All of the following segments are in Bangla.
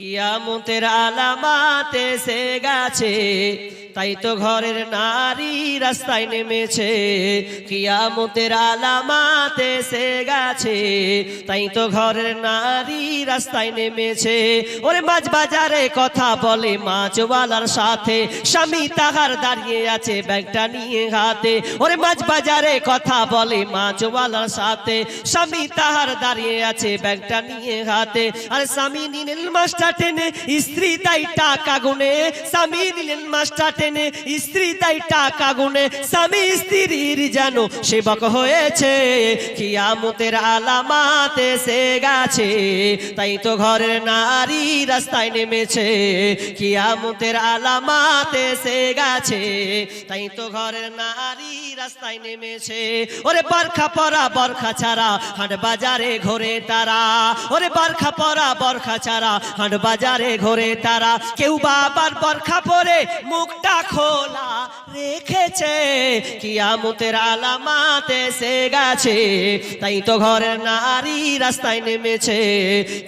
কিয়ামতের আলামাতে সে গেছে। তাই তো ঘরের নারী রাস্তায় নেমেছে। কিয়ামতের আলামাত এসে গেছে। তাই তো ঘরের নারী রাস্তায় নেমেছে। ওরে মাছ বাজারে কথা বলে মাছওয়ালার সাথে। স্বামী তাহার দাঁড়িয়ে আছে ব্যাগটা নিয়ে হাতে। ওরে মাছ বাজারে কথা বলে মাছওয়ালার সাথে। স্বামী তাহার দাঁড়িয়ে আছে ব্যাগটা নিয়ে হাতে। আর স্বামী নিলেন মাস্টার টেনে, স্ত্রী তাই টাকা গুনে। স্বামী নিলেন মাস্টার টেনে স্ত্রী তাই টাকা গুনে, স্বামী স্ত্রীর যেন সেবক হয়েছে। কিয়ামতের আলামাত এসে গেছে, তাই তো ঘরের নারী রাস্তায় নেমেছে। কিয়ামতের আলামাত এসে গেছে, তাই তো ঘরের নারী রাস্তায় নেমেছে। ওরে বরখা পরা, বরখা ছাড়া হাট বাজারে ঘোরে তারা। ওরে বরখা পরা, বরখা ছাড়া হাট বাজারে ঘোরে তারা। কেউ বা আবার বরখা পরে মুখটা খোলা রেখেছে কিয়ামতের আলামাত এসে গেছে। তাই তো ঘরের নারী রাস্তায় নেমেছে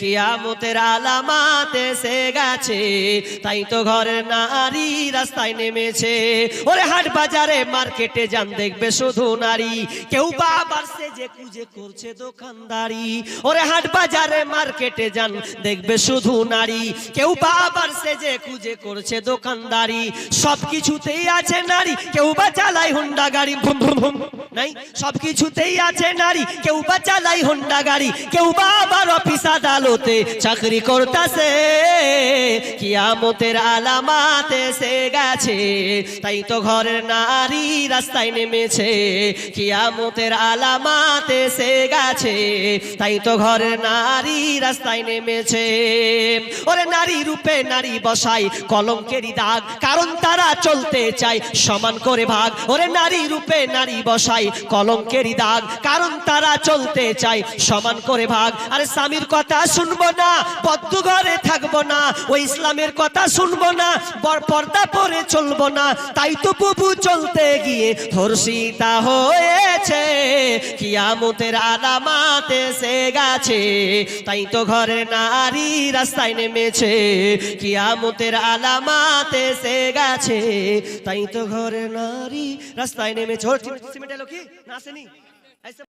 কিয়ামতের আলামাত এসে গেছে। তাই তো ঘরের নারী রাস্তায় নেমেছে। ওরে হাট বাজারে মার্কেটে যান, দেখবে শুধু নারী। কেউ বা আবার সে যে কুজে করছে দোকানদারি। ওরে হাট বাজারে মার্কেটে যান, দেখবে শুধু নারী। কেউ বা আবার সে যে কুজে করছে দোকানদারি। সব কিছুতেই আছে নারী, কেউ বা চালায় হুন্ডা গাড়ি, ভুম ভুম ভুম। নাই। সব কিছুতেই আছে নারী। কেউ বা চালায় হুন্ডা গাড়ি, কেউ বা আবার অফিস আদালতে চাকরি কিয়ামতের গেছে, তাই তো ঘরের নারী রাস্তায় নেমেছে। কিয়ামতের গেছে, তাই তো ঘরের নারী রাস্তায় নেমেছে। ওরে নারী রূপে নারী বসাই, কলঙ্কেরই দাগ, কারণ তারা চলতে চায় সমান করে ভাগ। ওরে নারী রূপে নারী বসাই কলঙ্কেরই দাগ, কারণ তারা চলতে চায়, সমান করে ভাগ। আরে স্বামীর কথা শুনব না পদ্ম ঘরে থাকব না, ওই ইসলামের কথা শুনব না পর্দা পরে চলবো না, তাই তো বুবু চলতে গিয়ে ধর্ষিতা হয়েছে কিয়ামতের আলামাত এসে গেছে। তাই তো ঘরে নারী রাস্তায় নেমেছে, কিয়ামতের আলামাত এসে গেছে। তাই তো ঘরে নারী রাস্তায় নেমেছে। সিমেন্ট এলো কি? না আসেনি?